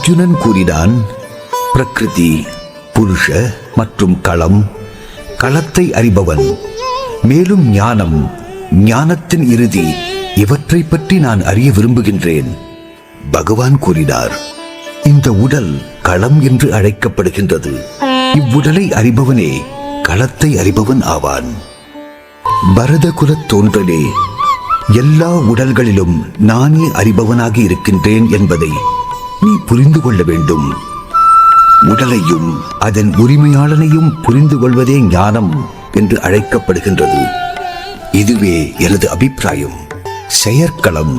அர்ஜுனன் கூறினான் பிரகிருதி புருஷ மற்றும் களம் களத்தை அறிபவன் மேலும் ஞானம் ஞானத்தின் இறுதி இவற்றை பற்றி நான் அறிய விரும்புகின்றேன். பகவான் கூறினார் இந்த உடல் களம் என்று அழைக்கப்படுகின்றது. இவ்வுடலை அறிபவனே களத்தை அறிபவன் ஆவான். பரத குலத் தோன்றலே எல்லா உடல்களிலும் நானே அறிபவனாக இருக்கின்றேன் என்பதை நீ புரிந்து கொள்ள வேண்டும். உடலையும் அதன் உரிமையாளனையும் புரிந்து கொள்வதே ஞானம் என்று அழைக்கப்படுகின்றது. இதுவே எனது அபிப்பிராயம். செயற்களம்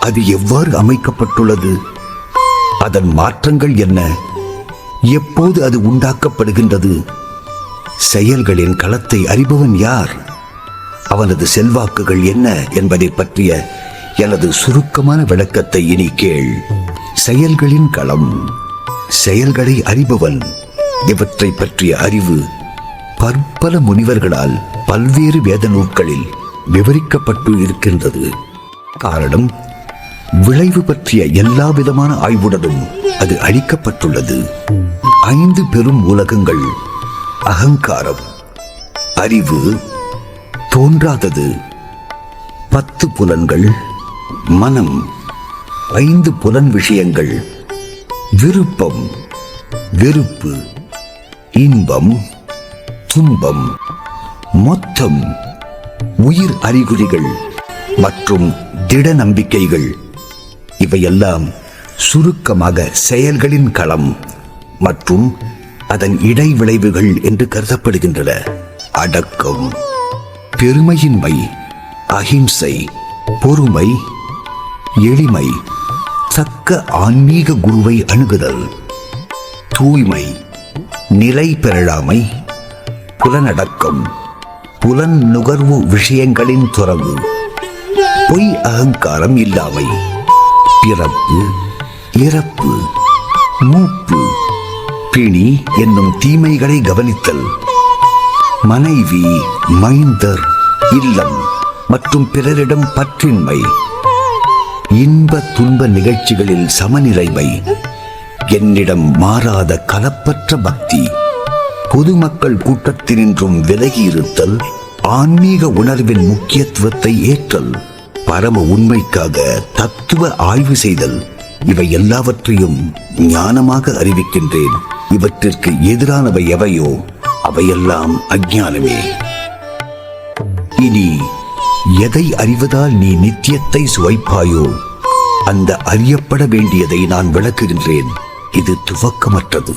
அது எவ்வாறு அமைக்கப்பட்டுள்ளது? அதன் மாற்றங்கள் என்ன? எப்போது அது உண்டாக்கப்படுகின்றது? செயல்களின் களத்தை அறிபவன் யார்? அவனது செல்வாக்குகள் என்ன என்பதை பற்றிய எனது சுருக்கமான விளக்கத்தை இனி கேள். செயல்களின் களம். செயல்களை அறிபவன். இவற்றை பற்றிய அறிவு பற்பல முனிவர்களால் பல்வேறு வேத நூல்களில் விவரிக்கப்பட்டு இருக்கின்றது. காரணம் விளைவு பற்றிய எல்லா விதமான ஆய்வுடனும் அது அளிக்கப்பட்டுள்ளது. ஐந்து பெரும் உலகங்கள் அகங்காரம் அறிவு தோன்றாதது பத்து புலன்கள் மனம் ஐந்து புலன் விஷயங்கள் விருப்பம் வெறுப்பு இன்பம் துன்பம் மொத்தம் உயிர் அறிகுறிகள் மற்றும் திட நம்பிக்கைகள். இவையெல்லாம் சுருக்கமாக செயல்களின் களம் மற்றும் அதன் இடைவிளைவுகள் என்று கருதப்படுகின்றன. அடக்கம் பெருமையின்மை அகிம்சை பொறுமை எளிமை தக்க ஆன்மீக குருவை அணுகுதல். தூய்மை நிலை பெறலாமை புலனடக்கம் புலன் நுகர்வு விஷயங்களின் துறவு பொய் அகங்காரம் இல்லாமை பிறப்பு இறப்பு மூப்பு பிணி என்னும் தீமைகளை கவனித்தல் மனைவி மைந்தர் இல்லம் மற்றும் பிறரிடம் பற்றின்மை இன்ப துன்ப நிகழ்ச்சிகளில் சமநிலைமை. என்னிடம் மாறாத கலப்பற்ற பக்தி. பொதுமக்கள் கூட்டத்தினின்றும் விலகி இருத்தல் ஆன்மீக உணர்வின் முக்கியத்துவத்தை ஏற்றல் பரம உண்மைக்காக தத்துவ ஆய்வு செய்தல் இவை எல்லாவற்றையும் ஞானமாக அறிவிக்கின்றேன். இவற்றிற்கு எதிரானவை எவையோ அவையெல்லாம் அஞ்ஞானமே இனி எதை அறிவதால் நீ நித்தியத்தை சுவைப்பாயோ அந்த அறியப்பட வேண்டியதை நான் விளக்குகின்றேன். இது துவக்கமற்றது.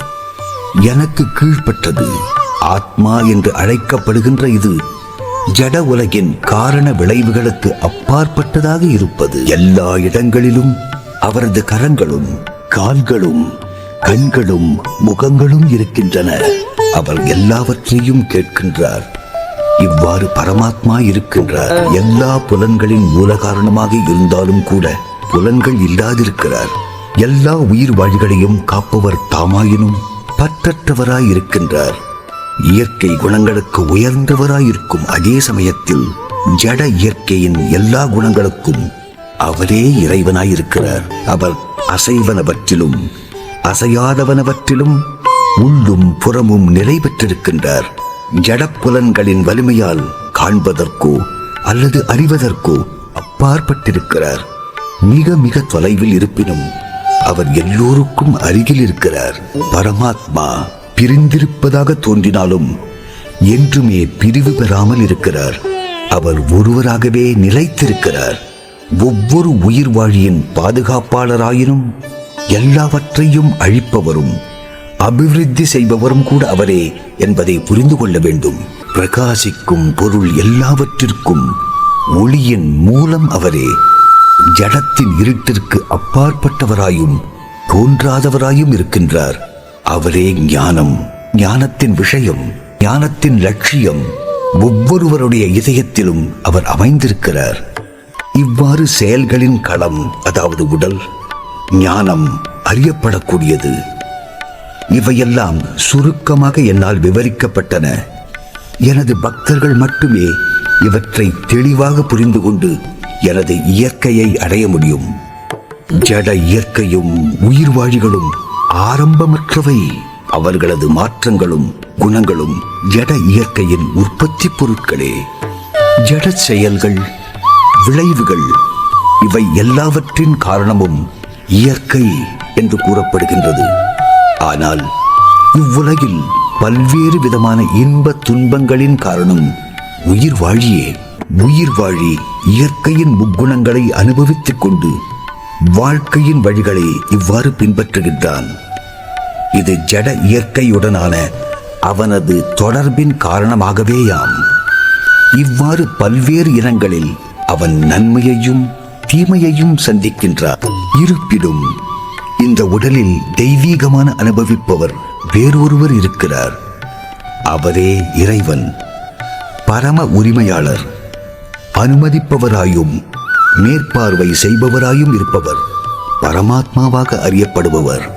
எனக்கு கீழ்ப்பட்டது ஆத்மா என்று அழைக்கப்படுகின்ற இது ஜட உலகின் காரண விளைவுகளுக்கு அப்பாற்பட்டதாக இருப்பது. எல்லா இடங்களிலும் அவரது கரங்களும் கால்களும் கண்களும் முகங்களும் இருக்கின்றன. அவர் எல்லாவற்றையும் கேட்கின்றார். இவ்வாறு பரமாத்மா இருக்கின்றார். எல்லா புலன்களின் மூல காரணமாக இருந்தாலும் கூட புலன்கள் இல்லாதிருக்கிறார். எல்லா உயிர் வாழ்களையும் காப்பவர் தாமாயினும் பற்றற்றவராய் இருக்கின்றார். இயற்கை குணங்களுக்கு உயர்ந்தவராயிருக்கும் அதே சமயத்தில் ஜட இயற்கையின் எல்லா குணங்களுக்கும் அவரே இறைவனாயிருக்கிறார். அவர் அசைவனவற்றிலும் அசையாதவனவற்றிலும் உள்ளும் புறமும் நிலை பெற்றிருக்கின்றார் ஜடப்புலன்களின் வலிமையால் காண்பதற்கோ அல்லது அறிவதற்கோ அப்பாற்பட்டிருக்கிறார். மிக மிக தொலைவில் இருப்பினும் அவர் எல்லோருக்கும் அருகில் இருக்கிறார். பரமாத்மா பிரிந்திருப்பதாக தோன்றினாலும் என்றுமே பிரிவு பெறாமல் இருக்கிறார். அவர் ஒருவராகவே நிலைத்திருக்கிறார். ஒவ்வொரு உயிர் வாழியின் பாதுகாப்பாளராயினும் எல்லாவற்றையும் அழிப்பவரும் அபிவிருத்தி செய்பவரும் கூட அவரே என்பதை புரிந்து கொள்ள வேண்டும். பிரகாசிக்கும் பொருள் எல்லாவற்றிற்கும் ஒளியின் மூலம் அவரே. ஜடத்தின் இருட்டிற்கு அப்பாற்பட்டவராயும் தோன்றாதவராயும் இருக்கின்றார். அவரே ஞானம் ஞானத்தின் விஷயம் ஞானத்தின் லட்சியம். ஒவ்வொருவருடைய இதயத்திலும் அவர் அமைந்திருக்கிறார். இவ்வாறு செயல்களின் களம் அதாவது உடல் ஞானம் அறியப்படக்கூடியது. இவையெல்லாம் சுருக்கமாக என்னால் விவரிக்கப்பட்டன. எனது பக்தர்கள் மட்டுமே இவற்றை தெளிவாக புரிந்து கொண்டு எனது இயற்கையை அடைய முடியும். ஜட இயற்கையும் உயிர்வாழிகளும் ஆரம்பமற்றவை. அவர்களது மாற்றங்களும் குணங்களும் ஜட இயற்கையின் உற்பத்தி பொருட்களே. ஜட செயல்கள் விளைவுகள் இவை எல்லாவற்றின் காரணமும் இயற்கை என்று கூறப்படுகின்றது. ஆனால் இவ்வுலகில் பல்வேறு விதமான இன்ப துன்பங்களின் காரணம் உயிர் வாழியே. உயிர் வாழி இயற்கையின் முக்குணங்களை அனுபவித்துக் கொண்டு வாழ்க்கையின் வழிகளை இவ்வாறு பின்பற்றுகின்றான். இது ஜட இயற்கையுடனான அவனது தொடர்பின் காரணமாகவேயாம். இவ்வாறு பல்வேறு இனங்களில் அவன் நன்மையையும் தீமையையும் சந்திக்கின்றார் இருப்பினும் இந்த உடலில் தெய்வீகமான அனுபவிப்பவர் வேறொருவர் இருக்கிறார். அவரே இறைவன். பரம உரிமையாளர். அனுமதிப்பவராயும் மேற்பார்வை செய்பவராயும் இருப்பவர். பரமாத்மாவாக அறியப்படுபவர்.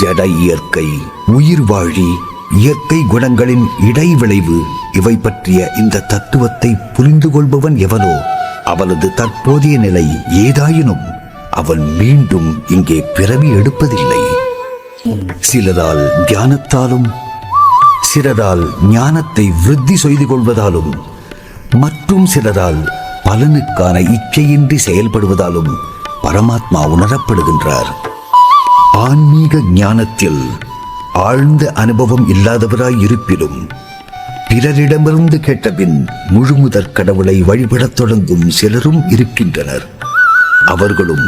ஜட இயற்கை உயிர் வாழி இயற்கை குணங்களின் இடைவிளைவு இவை பற்றிய இந்த தத்துவத்தை புரிந்து கொள்பவன் எவனோ அவனது தற்போதைய நிலை ஏதாயினும். அவன் மீண்டும் இங்கே பிறவி எடுப்பதில்லை. சிலதால் தியானத்தாலும் சிலதால் ஞானத்தை விருத்தி செய்து கொள்வதாலும் மற்றும் சிலரால் பலனுக்கான இச்சையின்றி செயல்படுவதாலும் பரமாத்மா உணரப்படுகின்றார். ஆன்மீக ஞானத்தில் ஆழ்ந்த அனுபவம் இல்லாதவராய் இருப்பினும் பிறரிடமிருந்து கேட்டபின் முழுமுதற் கடவுளை வழிபடத் தொடங்கும் சிலரும் இருக்கின்றனர். அவர்களும்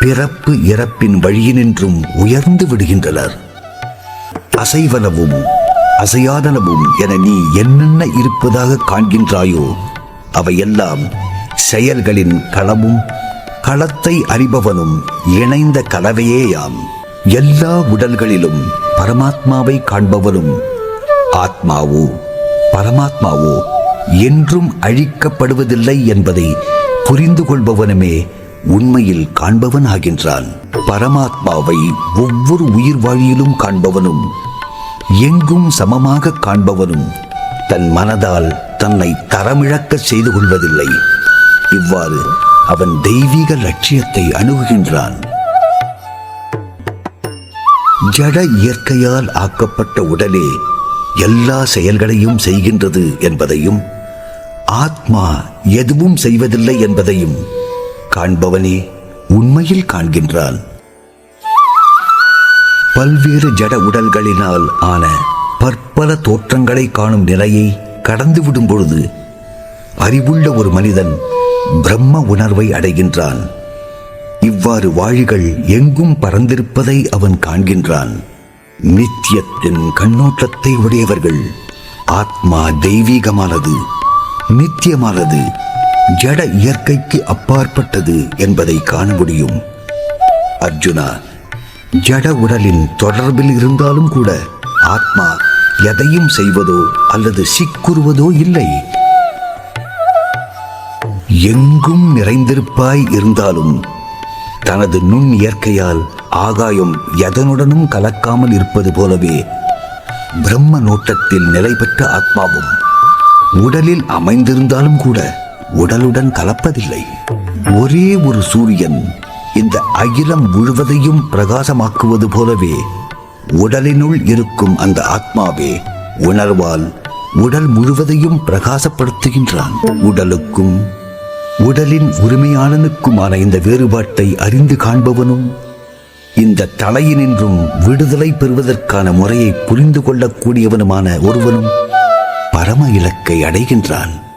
பிறப்பு இறப்பின் வழியினின்றும் உயர்ந்து விடுகின்றனர். அசைவனவும் அசையாதனவும் என நீ என்னென்ன இருப்பதாக காண்கின்றாயோ அவையெல்லாம் செயல்களின் களமும் களத்தை அறிபவனும் இணைந்த கலவையேயாம். எல்லா உடல்களிலும் பரமாத்மாவை காண்பவனும் ஆத்மாவோ பரமாத்மாவோ என்றும் அழிக்கப்படுவதில்லை என்பதை புரிந்து கொள்பவனுமே உண்மையில் காண்பவன் ஆகின்றான் பரமாத்மாவை ஒவ்வொரு உயிர் வாழியிலும் காண்பவனும் எங்கும் சமமாக காண்பவனும் தன் மனதால் தன்னை தரமிழக்க செய்து கொள்வதில்லை. இவ்வாறு அவன் தெய்வீக லட்சியத்தை அணுகுகின்றான். ஜட இயற்கையால் ஆக்கப்பட்ட உடலே எல்லா செயல்களையும் செய்கின்றது என்பதையும் ஆத்மா எதுவும் செய்வதில்லை என்பதையும் காண்பவனே உண்மையில் காண்கின்றான். பல்வேறு ஜட உடல்களினால் ஆன பற்பல தோற்றங்களை காணும் நிலையை கடந்து விடும் பொழுது அறிவுள்ள ஒரு மனிதன் பிரம்ம உணர்வை அடைகின்றான். இவ்வாறு வாழிகள் எங்கும் பறந்திருப்பதை அவன் காண்கின்றான். நித்தியத்தின் கண்ணோட்டத்தை உடையவர்கள் ஆத்மா தெய்வீகமானது நித்தியமானது. ஜட இயற்கைக்கு அப்பாற்பட்டது என்பதை காண முடியும். அர்ஜுனா ஜட உடலின் தொடர்பில் இருந்தாலும் கூட ஆத்மா எதையும் செய்வதோ அல்லது சிக்குறுவதோ இல்லை. எங்கும் நிறைந்திருப்பாய் இருந்தாலும் தனது நுண் இயற்கையால் ஆகாயம் எதனுடனும் கலக்காமல் இருப்பது போலவே பிரம்ம நோட்டத்தில் நிலை பெற்ற ஆத்மாவும் உடலில் அமைந்திருந்தாலும் கூட உடலுடன் கலப்பதில்லை. ஒரே ஒரு சூரியன் இந்த அகிலம் முழுவதையும் பிரகாசமாக்குவது போலவே உடலினுள் இருக்கும் அந்த ஆத்மாவே உணர்வால் உடல் முழுவதையும் பிரகாசப்படுத்துகின்றான். உடலுக்கும் உடலின் உரிமையாளனுக்குமான இந்த வேறுபாட்டை அறிந்து காண்பவனும் இந்த தலையினின்றும் விடுதலை பெறுவதற்கான முறையை புரிந்து கொள்ளக்கூடியவனுமான ஒருவனும் பரம இலக்கை அடைகின்றான்.